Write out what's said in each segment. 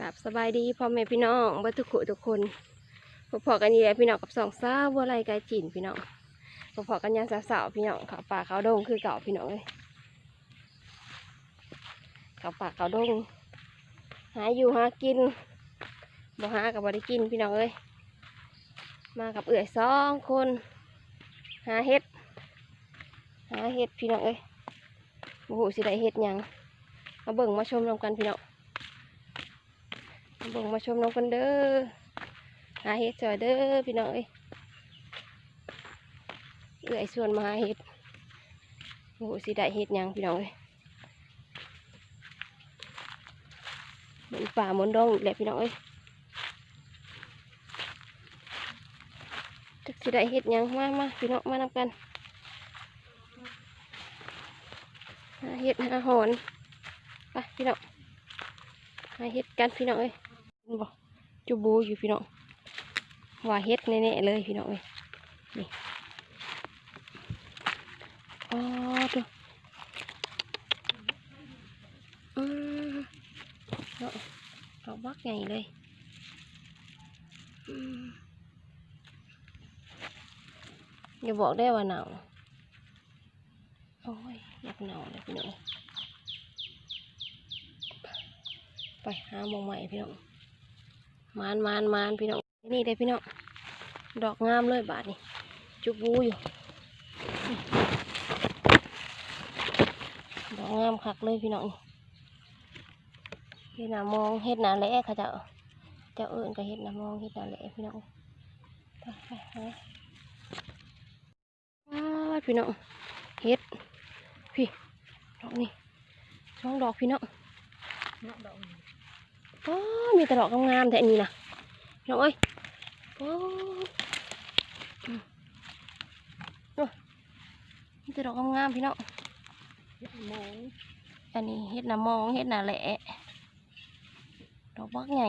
กับสบายดีพ่อแม่พี่น้องบัทุกขุทุกคนพอๆกันนี่แหละพี่น้องกับสองสาวบัวไรกายจีนพี่น้องพอๆกันยามสาวๆพี่น้องเขาป่าเขาดงคือเก่าพี่น้องเลยเขาป่าเขาดงหาอยู่หากินบ่หากับบ่ได้กินพี่น้องเอ้ยมากับเอื่อยสองคนหาเห็ดหาเห็ดพี่น้องเอ้ยโอ้โหสิได้เห็ดยังมาเบิ่งมาชมนำกันพี่น้อง เบิ่งมาชมน้องกันเด้อหาเห็ดจอยเด้อพี่น้องเอ้ยเอื้อยส่วนมาหาเห็ดโอ้สิได้เห็ดยังพี่น้องเอ้ยเหมือนป่าเหมือนดงอีกแหละพี่น้องเอ้ยจักสิได้เห็ดยังมามาพี่น้องมานำกันหาเห็ดหาหอนไปพี่น้องหาเห็ดกันพี่น้องเอ้ย บ่จูบูอยู่พี่น้องว่าเฮ็ดแน่ๆเลยพี่น้องเอ้ยนี่อ๋อตัวอืมเนาะดอกบักใหญ่เลยอย่าบอกได้ว่าหนาวโอ้ยอยากหนาวเลยพี่น้องไปหาหมองใหม่พี่น้อง มานมานมานพี่น้องนี่ได้พี่น้องดอกงามเลยบาทนี่จุบบูอยู่ดอกงามคักเลยพี่น้องนี่เฮ็ดหน้ามองเฮ็ดหน้าแหละค่ะเจ้าเจ้าเอิญก็เฮ็ดหน้ามองเฮ็ดหน้าแหละพี่น้องไปไปไปว้าพี่น้องเฮ็ดพี่ดอกนี่สองดอกพี่น้อง โอ้มีแต่ดอกงามๆแต่อันนี้นะน้องเอ้ยโอ้อืมโอ้มีแต่ดอกงามๆพี่น้องอันนี้เฮ็ดหน้ามองเฮ็ดหน้าแหละดอกบักใหญ่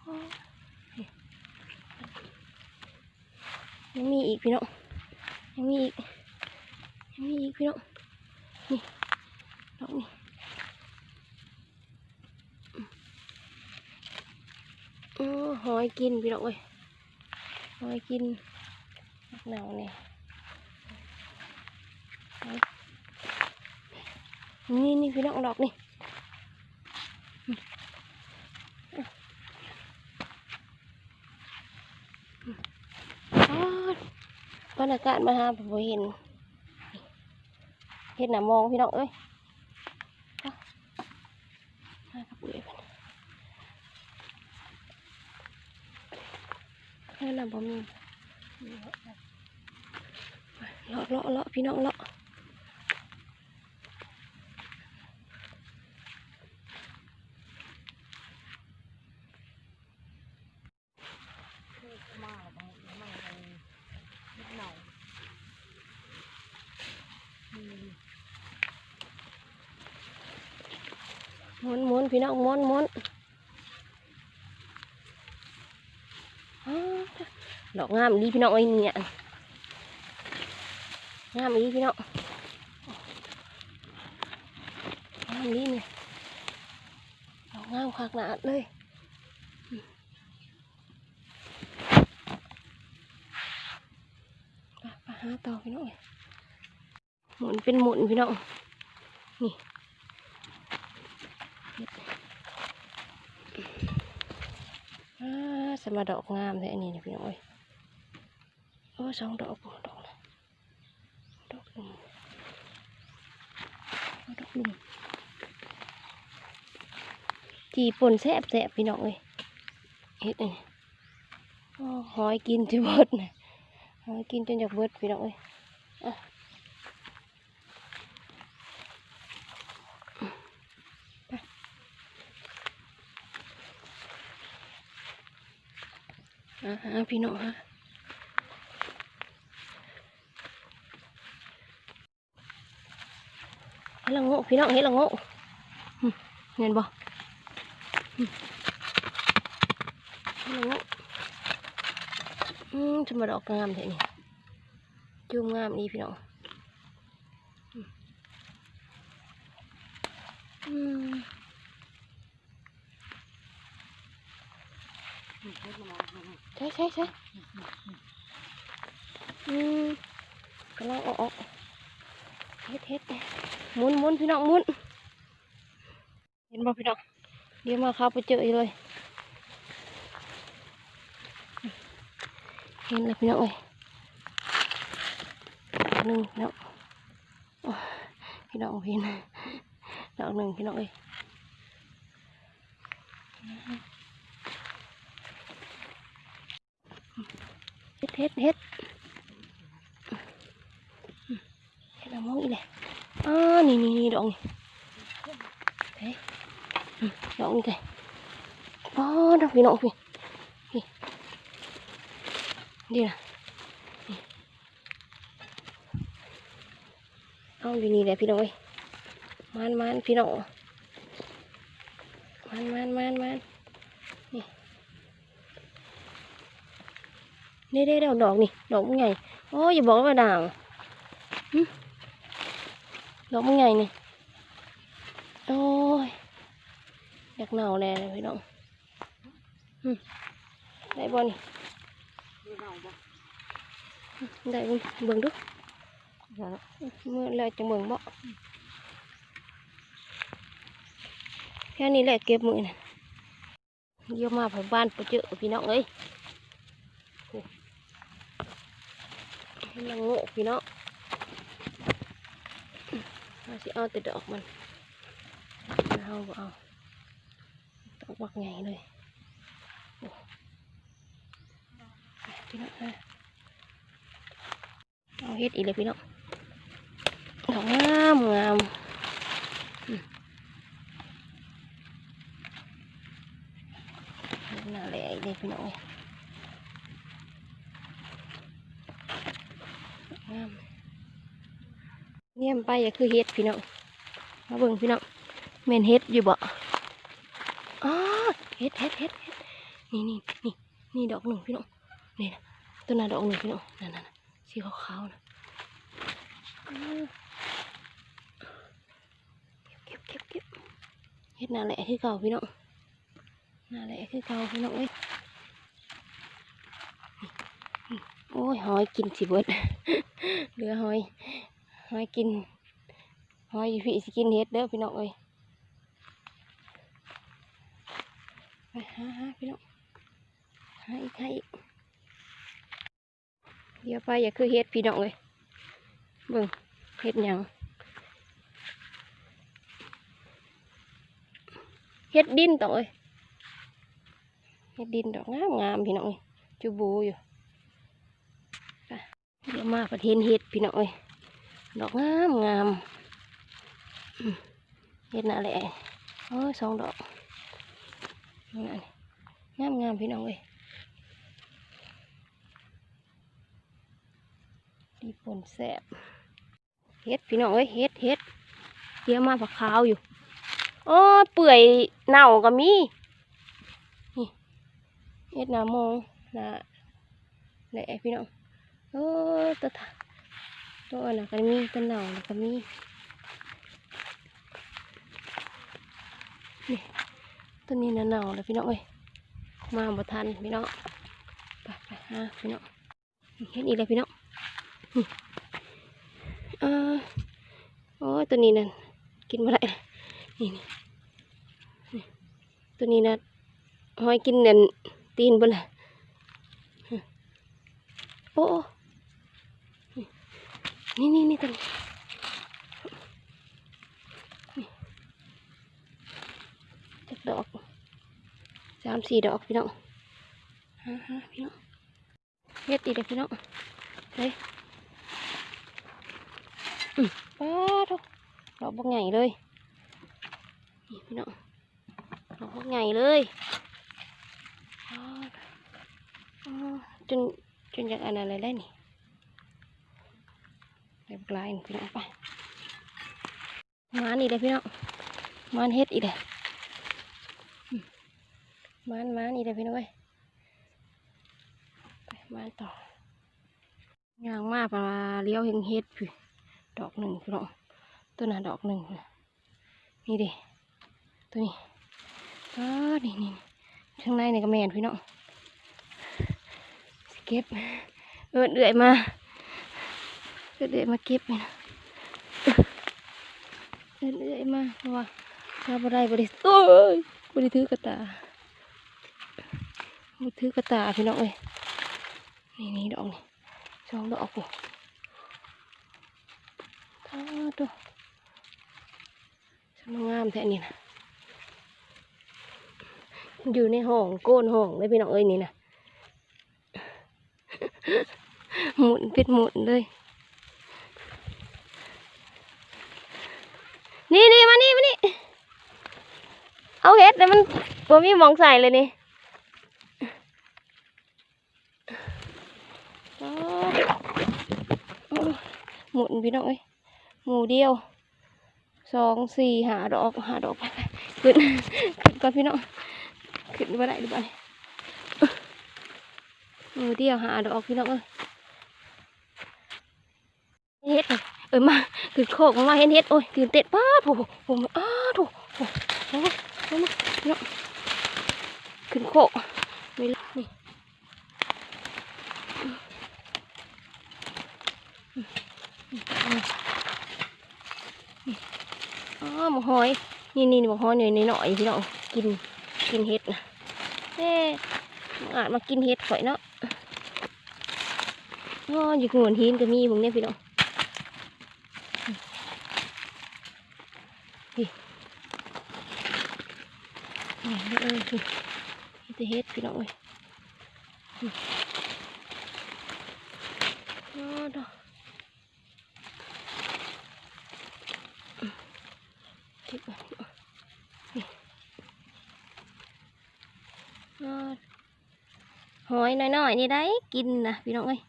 โอ้ยยังมีอีกพี่น้องยังมีอีกยังมีอีกพี่น้องนี่ดอกนี่ ออ หอยกินพี่น้องเอ้ยหอยกินหนาวเนี่ยนี่นี่พี่น้องดอกนี่บรรยากาศมาหาผมเห็นเห็นหน้ามองพี่น้องเอ้ยอะมากับเอ้ยเพิ่น แค่ นั้นบ่มีเลาะเลาะเลาะพี่น้องเลาะม้วนม้วนพี่น้องม้วนม้วนอ้าวด อกงามดีพี่น้องเอ้เนี่ยงามดีพี่น้องงามดีเนี่ยดอกงามคักหนาดเลยปไปหาต่อพี่น้องเอ้ยหมุนเป็นหมุนพี่น้องนี่ฮ่าสมาดอกงามเลยอันนี้นะพี่น้องเอ้ย โอ้สองดอกบ่ดอกนะดอกหนึ่งเอาดอกหนึ่งจีป่นแซ่บแซ่บพี่น้องเอ้ยเฮ็ดอันนี้โอ้หอยกินจนเบิดนะหอยกินจนอยากเบิดพี่น้องเอ้ยอะไปอ่าฮะพี่น้องฮะ là ngộ phía nọ hết là ngộ ừ, nhìn bò ừ. mà đọc ngam thế này, chung ngam đi phía nọ. ừ. ừ. Thế, thế, thế. Ừ. Cái nó ổ ổ. จะมาดอกงามแท้นี่จุ่มงามนี่พี่น้องอืมอืมใช่ใช่ใช่อืมกำลังออกออกเฮ็ดเฮ็ดหมุนหมุนพี่น้องหมุนเห็นบ่พี่น้องเดี๋ยวมาเข้าไปเจออีกเลยเห็นแล้วพี่น้องเอ้ยดอกหนึ่งพี่น้องโอ้ยพี่น้องเห็นดอกหนึ่งพี่น้องเอ้ยเฮ็ดเฮ็ดเฮ็ดเฮ็ดละมองอีเลยอ้านี่นี่นี่ดอกนี่ เฮ้ยอืมดอกนี่ไงป้าดอกพี่น้องพี่นี่ดีนะนี่เอาอยู่นี่แหละพี่น้องเอ้ย มันมันพี่น้องมันมันมันมันนี่นี่ได้ดอกดอกนี่ดอกมันใหญ่โอ้ยอย่าบอ เน่าแน่เลยพี่น้องหึได้บ่นี่หึได้เบิ่งเบิ่งดูหึเมื่อไรจะเบิ่งบ่แค่นี้แหละเก็บมือน่ะเยี่ยมมาผ่บ้านไปเจอพี่น้องเอ้ยโอ้ให้นางโง่พี่น้องเราสิเอาแต่ดอกมันเอาบ่เอาดอกบักใหญ่เลยโอ้ไปพี่น้องเอาเอาเฮ็ดอีกเลยพี่น้องดอกงามงามอืมน่าแหละอีกเลยพี่น้องเอ้ยงามเนี่ยมไปก็คือเฮ็ดพี่น้องมาเบิ่งพี่น้อง แม่นเฮ็ดอยู่บ่อ๋อเฮ็ดเฮ็ดเฮ็ดเฮ็ดนี่นี่นี่นี่ดอกหนึ่งพี่น้องนี่นะต้นน่ะดอกหนึ่งพี่น้องนั่นนั่นสีขาวๆนะเก็บเก็บเก็บเก็บเฮ็ดน่าแหละคือเก่าพี่น้องน่าแหละคือเก่าพี่น้องเอ้ยโอ้ยหอยกินสิเบิดเหลือหอยหอยกินหอยพี่สิกินเฮ็ดเด้อพี่น้องเอ้ย ไปหาหาพี่น้องหาอีกหาอีกเดี๋ยวไปอย่าคือเฮ็ดพี่น้องเอ้ยเบิ่งเฮ็ดยังเฮ็ดดินต่อเอ้ยเฮ็ดดินดอกงามงามพี่น้องเอ้ยจูบูอยู่เดี๋ยวมาประเทศเฮ็ดพี่น้องเอ้ยดอกงามงามเห็ดน่าแหละโอ้ยสองดอก นั่นงามงามพี่น้องเอ้ยดีปนแสบเฮ็ดพี่น้องเอ้ยเฮ็ดเฮ็ดเดี๋ยวมาผักขาวอยู่โอ้เปื่อยเน่าก็มีนี่เฮ็ดหน้ามองหน้าแหละพี่น้องโอ้ตะทะตัวน่ะก็มีตัวหนองก็มีนี่ ตัวนี้น่ะหนองแล้วพี่น้องเอ้ยมาบ่ทันพี่น้องไปไปหาพี่น้องเห็นอีกแล้วพี่น้องนี่อ่าโอ้ยตัวนี้นั่นกินบ่ได้นี่นี่ตัวนี้นะหอยกินเนั่นตีนบ่ล่ะโอ้นี่นี่นี่ตัวนี้จักดอก สามสี่ดอกพี่น้องฮะฮะพี่น้องเฮ็ดอีกเด้อพี่น้องเฮ้ยป้าทุกดอกบกใหญ่เลยนี่พี่น้องดอกบกใหญ่เลยจนจนจากอันอะไรได้นี่เรียบร้อยพี่น้องไปมานอีกเลยพี่น้องมานเฮ็ดอีกเลย มานมานอีกเลยพี่น้องเอ้ยไปมานต่อยางมากปลาเลี้ยวเฮงเฮ็ดพี่ดอกหนึ่งพี่น้องตัวน่ะดอกหนึ่งนี่ดิตัวนี้อ้านี่นี่ข้างในนี่ก็แมนพี่น้องเก็บเอินเอื่อยมาเอินเอื่อยมาเก็บนี่นะเอินเอื่อยมาเพราะว่าชาวบไดบริสุทธิ์เอ้ยบริถือกระตา ถือกระตาพี่น้องเอ้ยนี่นี่ดอกนี่สองดอกกูท้าตัวสวยงามแท้นี่นะอยู่ในห้องโกนห้องเลยพี่น้องเอ้ยนี่นะหมุนเป็นหมุนเลย นี่นี่มานี่มานี่เอาเห็ดแต่มันบ่มีมองใส่เลยนี่อ๋อ หมุนพี่น้องเอ้ยหมูเดียวสองสี่หาดอกหาดอกไปไปขึ้นขึ้นก่อนพี่น้องขึ้นมาได้ห อเปล่าเนี่ยหมูเดียวหาดอกพี่น้องเอ้ยเฮ็ดน่ะเอ้ยมาขึ้นโคกมาว่าเห็นเฮ็ดโอ้ยตื่นเต้นป้าดโอ้โหโอ้โหอ้าโถโอ้โหโอ้โหโอ้โหพี่น้องขึ้นโคกไม่รู้นี่อ๋อหมกหอย นี่นี่หมกหอยหน่อยหน่อยพี่น้องกินกินเห็ดนะเอ๊ะอาจมากินเห็ดข่อยเนาะอ๋ออยู่ขนวนหินก็มีผมเนี่ยพี่น้องนี่นี่เอ้ยนี่นี่แต่เห็ดพี่น้องเอ้ยอ๋อดอก เก็บไว้นี่อ่าหอยน้อยๆนี่ได้กินนะพี่น้องเอ้ย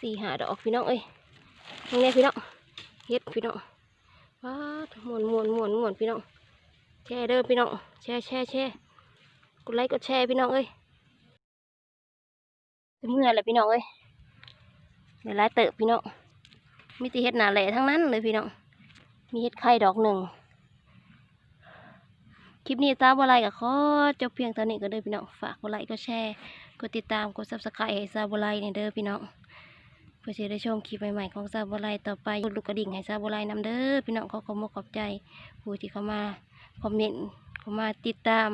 สี่หาดอกพี่น้องเอ้ยนี่ไงพี่น้อง เมวนหมวนหมวนหมวนพี่อแช่เด้อพี่น้องแช่แช่แช่กดไลค์กดแชร์พี่น้องเอ้ยเมื่อยแล้วพี่น้องเอ้ยเดี๋ยวไล่เติบพี่น้องมีตีเห็ดหนาแหล่ทั้งนั้นเลยพี่น้อง มีเห็ดไข่ดอกหนึ่ง คลิปนี้ตามบอไลกับขอจบเพียงเท่านี้ก็เด้อพี่น้อง ฝากกดไลค์กดแชร์ กดติดตาม กดซับสไครต์ให้ซาบอไลเนี่ยเด้อพี่น้อง เพื่อจะได้ชมคลิปใหม่ๆของซาบอไลต่อไปกดลูกกระดิ่งให้ซาบอไลนำเด้อพี่น้องขอขอบคุณขอบใจผู้ที่เข้ามาคอมเมนต์เข้ามาติดตาม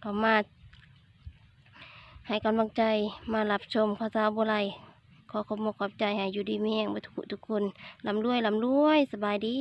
เข้ามา ให้กำลังใจมารับชมข้าวสาบอไลขอขอบคุณขอบใจให้อยู่ดีมีแห่งทุกทุกคนลำรวยลำรวยสบายดี